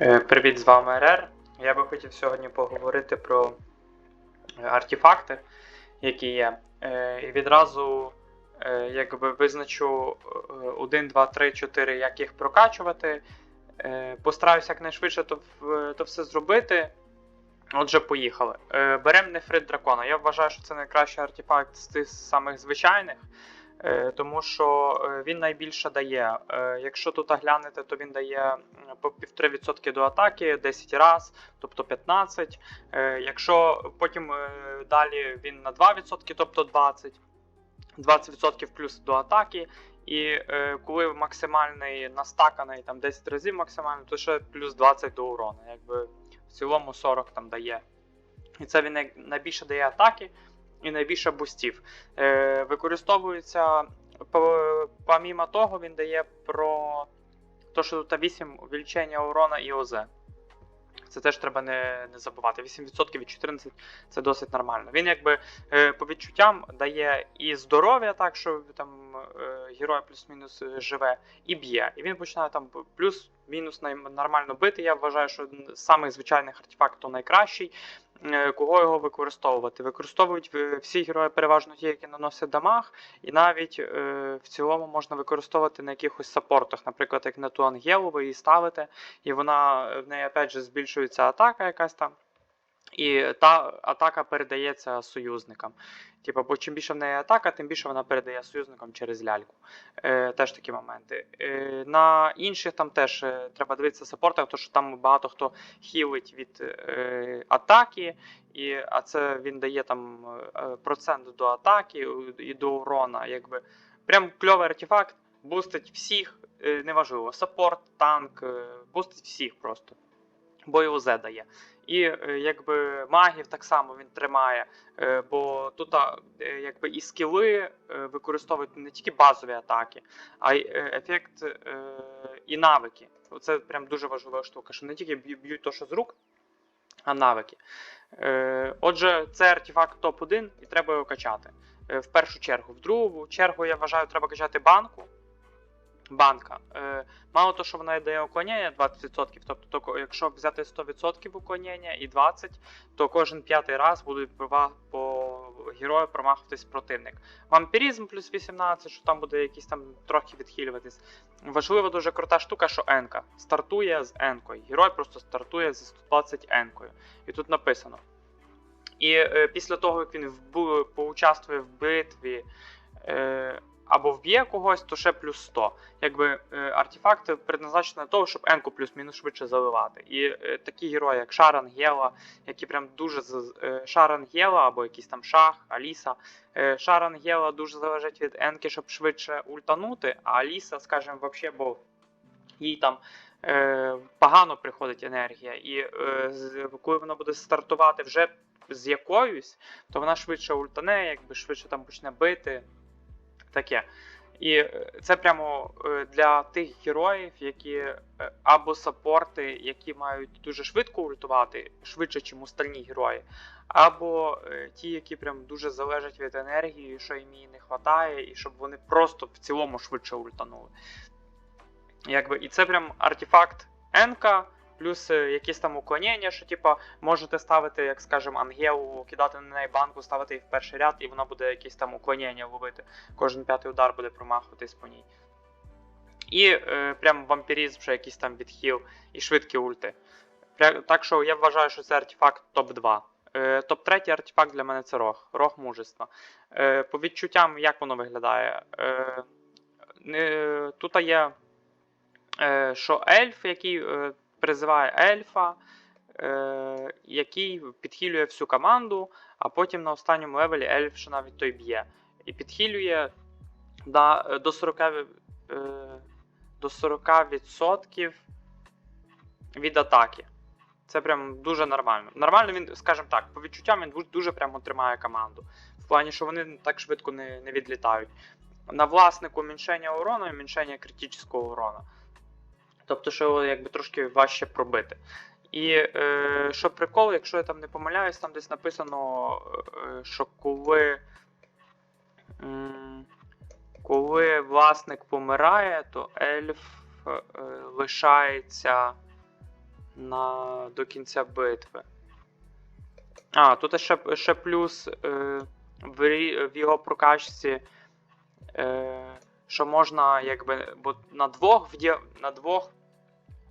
Е, Привіт, з вами РР. Я би хотів сьогодні поговорити про е, артефакти, які є. Е, І відразу якби визначу 1, 2, 3, 4, як їх прокачувати. Постараюся якнайшвидше то, то все зробити. Отже, поїхали. Беремо нефрит дракона. Я вважаю, що це найкращий артефакт з тих самих звичайних. Е, Тому що е, він найбільше дає. Е, Якщо тут глянете, то він дає по 1,5% до атаки 10 раз, тобто 15. Е, Якщо потім далі він на 2%, тобто 20. 20% плюс до атаки. І е, коли максимальний настаканий там 10 разів максимально, то ще плюс 20 до урона. Якби в цілому 40 там дає. І це він най- найбільше дає атаки і найбільше бустів. Е, використовується помімо того, він дає про те, що тут 8 увеличення урона і ОЗ. Це теж треба не, не забувати. 8% від 14 це досить нормально. Він якби е, по відчуттям дає і здоров'я, так що там е, герой плюс-мінус е, живе, і б'є. І він починає там плюс-мінус нормально бити. Я вважаю, що з самих звичайних артефактів найкращий. Е, Кого його використовувати? Використовують е, всі герої переважно ті, які наносять дамаг, і навіть е, в цілому можна використовувати на якихось саппортах, наприклад, як на ту Ангелу, ви її ставите, і вона в неї опять же збільшується атака якась там. І та атака передається союзникам. Типа, бо чим більше в неї атака, тим більше вона передає союзникам через ляльку. Е, теж такі моменти. Е, на інших там теж е, треба дивитися саппортах, тому що там багато хто хілить від е, атаки, і, а це він дає там е, процент до атаки і до урона. Якби. Прям кльовий артефакт, бустить всіх, е, неважливо, саппорт, танк, е, бустить всіх просто. Бо і ОЗ дає. І е, якби магів так само він тримає, е, бо тут е, якби і скіли використовують не тільки базові атаки, а й ефект і навики. Це прям дуже важлива штука, що не тільки б'ють то, що з рук, а навики. Отже, це артефакт топ-1 і треба його качати. В першу чергу. В другу чергу, я вважаю, треба качати банку. Банка. Е, мало того, що вона дає уклонення 20%, тобто, то, якщо взяти 100% уклонення і 20%, то кожен п'ятий раз буде по, герою промахуватись противник. Вампірізм плюс 18, що там буде якийсь там трохи відхилюватись. Важлива дуже крута штука, що Енка. Стартує з Енкою. Герой просто стартує зі 120 Енкою. І тут написано. І е, після того, як він вбу- поучаствує в битві е, або вб'є когось, то ще плюс 100. Якби е, артефакти предназначені для того, щоб Енку плюс-мінус швидше заливати. І е, такі герої, як Шаран, Гела, які прям дуже е, Шаран Гела, або якийсь там Шах, Аліса. Шаран Гела дуже залежить від Енки, щоб швидше ультанути, а Аліса, скажімо, взагалі, бо їй там погано приходить енергія, і коли вона буде стартувати вже з якоюсь, то вона швидше ультане, якби швидше там почне бити. Таке. І е, це прямо е, для тих героїв, які е, або саппорти, які мають дуже швидко ультувати, швидше, ніж остальні герої, або ті, які прям дуже залежать від енергії, що їм її не вистачає, і щоб вони просто в цілому швидше ультанули. Якби, і це прям артефакт Енка, плюс е, якісь там уклонення, що типа можете ставити, як скажемо, Ангелу, кидати на неї банку, ставити її в перший ряд, і вона буде якісь там уклонення ловити. Кожен п'ятий удар буде промахуватись по ній. І е, прям вампірізм, вже якийсь там відхил, і швидкі ульти. Пря- Так що я вважаю, що це артефакт топ-2. Е, топ-3 артефакт для мене це рог. Рог мужества. Е, по відчуттям, як воно виглядає? Е, не, тут є, е, що ельф, який е, призиває ельфа, е, який підхилює всю команду, а потім на останньому левелі ельф ще навіть той б'є. І підхилює да, до 40, е, до 40% від атаки. Це прям дуже нормально. Нормально він, скажімо так, по відчуттям він дуже, прямо тримає команду. В плані, що вони так швидко не, не відлітають. На власнику уменьшення урону і уменьшення критичного урону. Тобто, що його якби трошки важче пробити. І е, що прикол, якщо я там не помиляюсь, там десь написано, е, що коли. м, Коли власник помирає, то ельф е, лишається на, до кінця битви. А, тут ще, ще плюс е, в, в його прокачці, е, що можна, якби, бо на двох, на двох,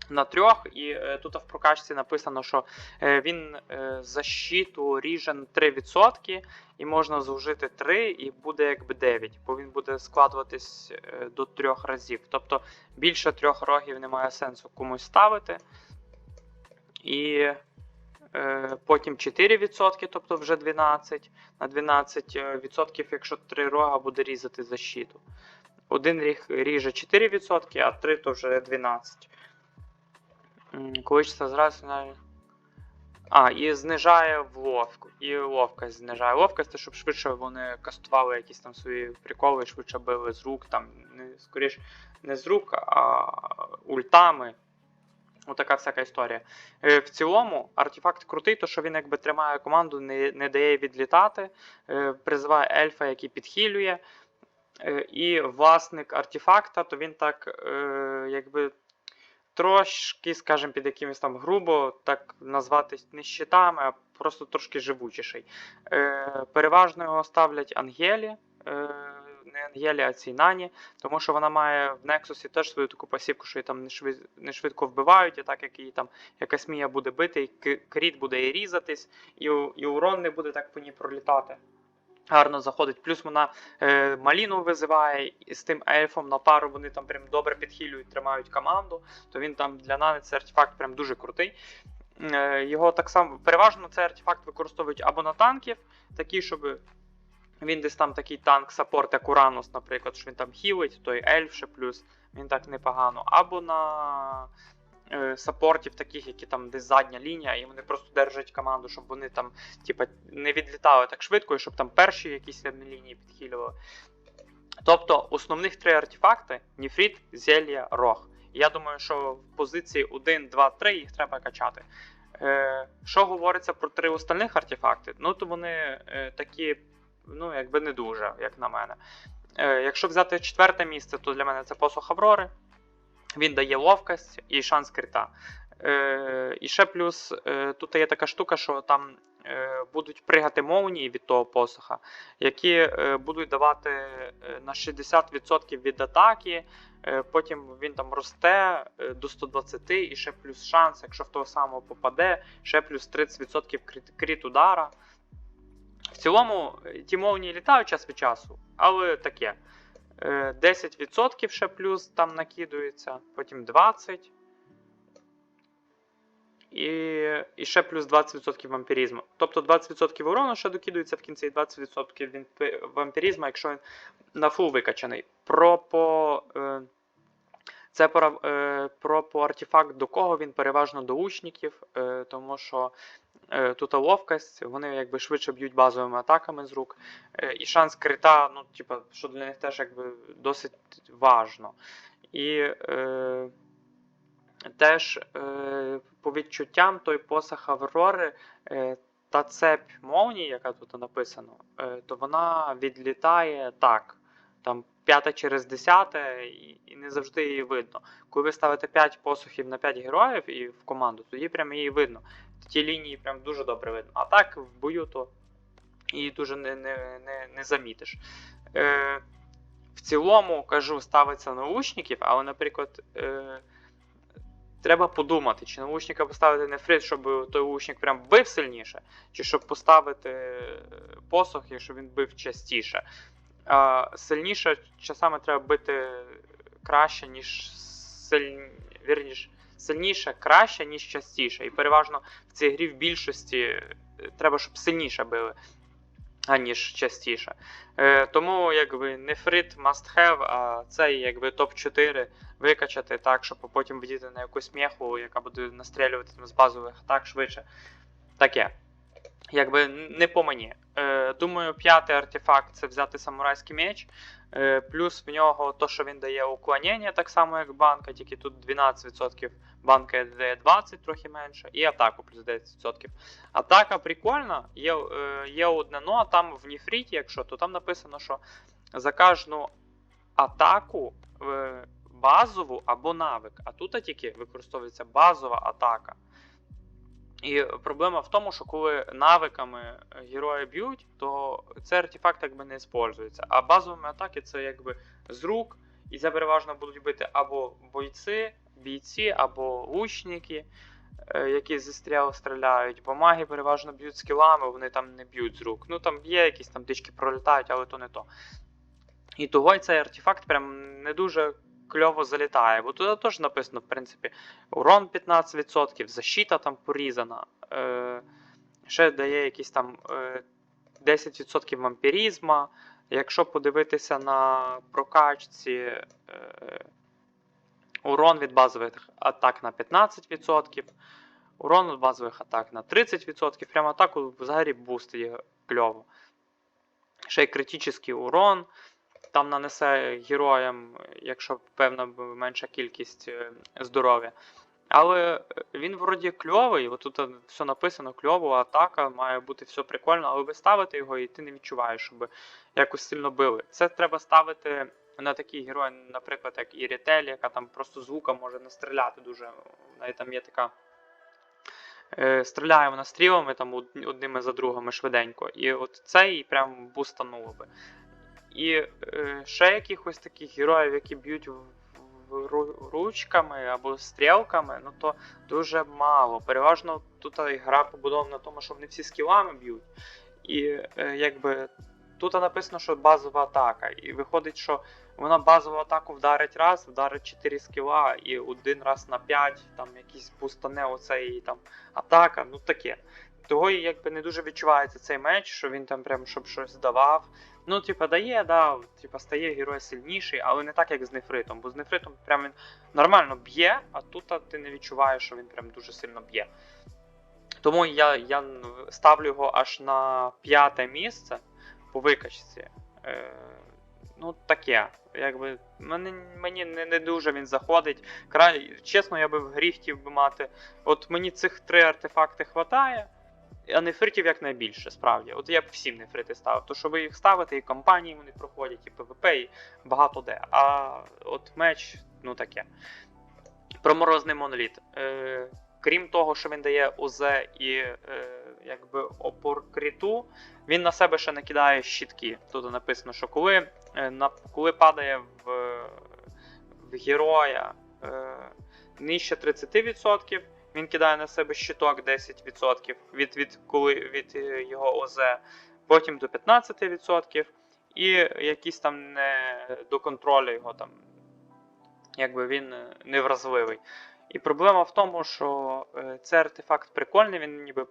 на трьох, і е, тут в прокачці написано, що е, він е, защиту ріже на 3%, і можна зложити 3, і буде якби 9, бо він буде складуватись е, до трьох разів. Тобто більше трьох рогів немає сенсу комусь ставити. І е, потім 4%, тобто вже 12. На 12%, е, якщо 3 рога буде різати защиту. Один ріг ріже 4%, а 3 то вже 12. Количество зразу на. А, і знижає в ловку. І ловкость знижає. Ловкость, це щоб швидше вони кастували якісь там свої приколи, швидше били з рук, там, не, скоріш, не з рук, а ультами. Отака всяка історія. Е, в цілому, артефакт крутий, то що він якби тримає команду, не, не дає відлітати, е, призиває ельфа, який підхилює. Е, і власник артефакта, то він так, якби трошки, скажімо, під якимось там грубо так назвати не щитами, а просто трошки живучіший. Е, переважно його ставлять Ангелі. Е, не Ангелі, а цій Нані, тому що вона має в Нексусі теж свою таку пасівку, що її там не, швид, не швидко вбивають, і так як її там якась мія буде бити, і кріт буде і різатись, і, і урон не буде так по ній пролітати. Гарно заходить. Плюс вона е, маліну визиває, і з тим ельфом на пару вони там прям добре підхилюють, тримають команду. То він там для Нани цей артефакт прям дуже крутий. Е, його так само переважно цей артефакт використовують або на танків, такі, щоб він десь там такий танк саппорт, як Уранус, наприклад, що він там хілить, той ельф ще плюс, він так непогано. Або на саппортів, таких, які там десь задня лінія, і вони просто держать команду, щоб вони там, типа, не відлітали так швидко, і щоб там перші якісь лінії підхилювали. Тобто основних три артефакти: Ніфріт, Зелья, Рог. Я думаю, що в позиції 1, 2, 3 їх треба качати. Е, що говориться про три остальних артефакти? Ну, то вони е, такі, ну, якби не дуже, як на мене. Е, якщо взяти четверте місце, то для мене це посох Аврори. Він дає ловкость і шанс крита. Е, і ще плюс е, тут є така штука, що там е, будуть пригати молнії від того посоха, які е, будуть давати е, на 60% від атаки. Е, потім він там росте е, до 120 і ще плюс шанс, якщо в того самого попаде, ще плюс 30% крит, крит удара. В цілому ті молнії літають час від часу, але таке. Е, 10% ще плюс там накидується, потім 20%. І, і ще плюс 20% вампірізму. Тобто 20% урону ще докидується в кінці, і 20% він вампірізму, якщо він на фул викачаний. Про по. Е, це про, е, про по артефакт до кого він переважно до учників, е, тому що е, тут ловкость, вони якби швидше б'ють базовими атаками з рук. Е, і шанс крита, ну, типа, що для них теж якби досить важно. І е, теж е, по відчуттям той посох Аврори е, та цепь молнії, яка тут написано, е, то вона відлітає так. Там п'яте через десяте, і, не завжди її видно. Коли ви ставите 5 посухів на 5 героїв і в команду, тоді прям її видно. Ті лінії прям дуже добре видно. А так в бою то її дуже не, не, не, не замітиш. Е, в цілому, кажу, ставиться наушників, але, наприклад, е, треба подумати, чи наушника поставити не фрит, щоб той наушник прям бив сильніше, чи щоб поставити посох, щоб він бив частіше. А, сильніше часами треба бити краще, ніж силь... вірніш, сильніше краще, ніж частіше. І переважно в цій грі в більшості е, треба, щоб сильніше били, аніж частіше. Е, тому якби не фрит must have, а цей якби топ-4 викачати так, щоб потім видіти на якусь меху, яка буде настрілювати з базових атак швидше. Таке. Якби не по мені. Е, думаю, п'ятий артефакт це взяти самурайський меч. Е, плюс в нього то, що він дає уклонення, так само як банка, тільки тут 12%, банка дає 20, трохи менше, і атаку плюс 10%. Атака прикольна, є, е, є одне но, там в Ніфріті, якщо, то там написано, що за кожну атаку базову або навик, а тут тільки використовується базова атака. І проблема в тому, що коли навиками героя б'ють, то цей артефакт якби не використовується. А базовими атаки це якби з рук, і це переважно будуть бити або бойці, бійці, або лучники, е, які зі стріл стріляють, бо маги переважно б'ють скілами, вони там не б'ють з рук. Ну там є якісь там дички пролітають, але то не то. І того цей артефакт прям не дуже кльово залітає, бо тут теж написано, в принципі, урон 15%, защита там порізана, е, ще дає якісь там е, 10% вампірізма. Якщо подивитися на прокачці, е, урон від базових атак на 15%, урон від базових атак на 30%, прямо атаку взагалі бустить кльово. Ще й критичний урон. Там нанесе героям, якщо певна менша кількість е, здоров'я. Але е, він вроді кльовий, от тут все написано кльово, атака, має бути все прикольно, але ви ставите його і ти не відчуваєш, щоб якось сильно били. Це треба ставити на такі герої, наприклад, як Ірітель, яка там просто звука може настріляти дуже. В там є така. Е, стріляє вона стрілами там одними за другими швиденько. І от цей прям бустануло би. І е, ще якихось таких героїв, які б'ють ручками або стрілками, ну то дуже мало. Переважно тут гра побудована на тому, що вони всі скілами б'ють. І е, якби тут написано, що базова атака. І виходить, що вона базову атаку вдарить раз, вдарить 4 скіла, і один раз на 5 там якийсь пустане оцей там атака, ну таке. Того і якби не дуже відчувається цей меч, що він там прям щоб щось давав. Ну, типа, дає, да, типа стає герой сильніший, але не так, як з нефритом. Бо з нефритом прям він нормально б'є, а тут ти не відчуваєш, що він прям дуже сильно б'є. Тому я, я ставлю його аж на п'яте місце по викачці. Е, ну, таке. Якби мені, мені не, не дуже він заходить. Край, чесно, я би в грі хотів би мати. От мені цих три артефакти хватає. А нефритів як найбільше, справді. От я б всім нефрити ставив. То що ви їх ставите, і компанії вони проходять, і ПВП, і багато де. А от меч, ну таке. Про морозний моноліт. Е, крім того, що він дає УЗ і е, якби опор кріту, він на себе ще накидає щитки. Тут написано, що коли, е, на, коли падає в, в героя е, нижче 30%, він кидає на себе щиток 10% від, від, коли, від е, його ОЗ, потім до 15%, і якісь там не до контролю його там, якби він е, невразливий. І проблема в тому, що е, цей артефакт прикольний, він ніби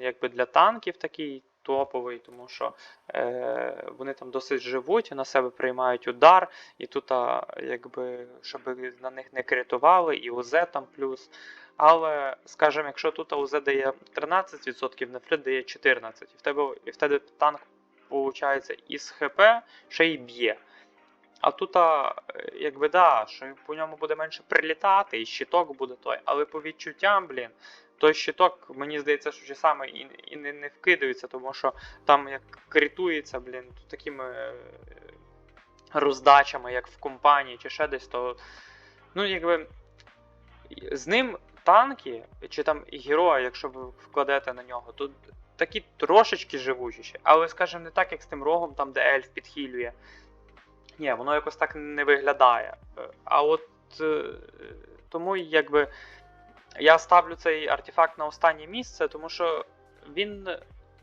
якби для танків такий топовий, тому що е, вони там досить живуть, на себе приймають удар, і тут, а, якби, щоб на них не критували, і ОЗ там плюс. Але, скажімо, якщо тут АУЗ дає 13%, нефрит дає 14%, і в тебе, і в тебе танк, виходить, із ХП ще й б'є. А тут, якби да, що по ньому буде менше прилітати, і щиток буде той. Але по відчуттям, блін, той щиток, мені здається, що саме і, і не, не вкидається, тому що там як критується, блін, такими е, роздачами, як в компанії чи ще десь, то. Ну, якби. З ним танки, чи там і герої, якщо ви вкладете на нього, то такі трошечки живучіші. Але, скажімо, не так, як з тим рогом, там, де ельф підхилює. Ні, воно якось так не виглядає. Е, А от е, тому якби я ставлю цей артефакт на останнє місце, тому що він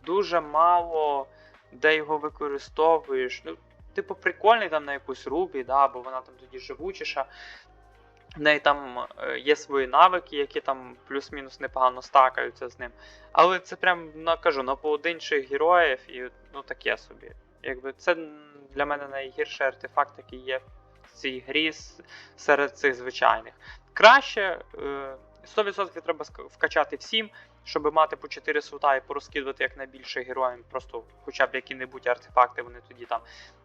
дуже мало де його використовуєш. Ну, типу, прикольний там на якусь рубі, да, бо вона там тоді живучіша. В неї там е, є свої навики, які там плюс-мінус непогано стакаються з ним. Але це прям ну, кажу, на поодинчих героїв і ну таке собі. Якби це для мене найгірший артефакт, який є в цій грі серед цих звичайних. Краще е, 100% треба вкачати всім, щоб мати по 4 сута і порозкидувати якнайбільше героям, просто хоча б які-небудь артефакти, вони тоді там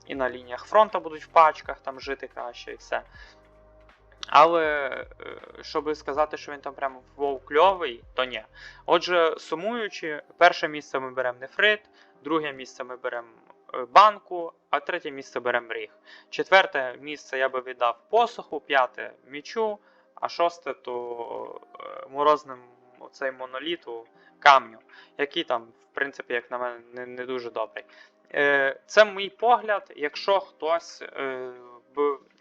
і на лініях фронту будуть в пачках там жити краще і все. Але е, щоб сказати, що він там прямо вов кльовий, то ні. Отже, сумуючи, перше місце ми беремо нефрит, друге місце ми беремо е, банку, а третє місце беремо ріг. Четверте місце я би віддав посоху, п'яте мічу, а шосте то е, морозним оцей моноліту камню, який там, в принципі, як на мене, не, не дуже добрий. Це мій погляд. Якщо хтось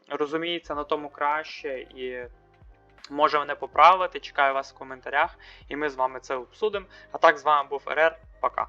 розуміється на тому краще і може мене поправити, чекаю вас в коментарях, і ми з вами це обсудимо. А так з вами був РР. Пока.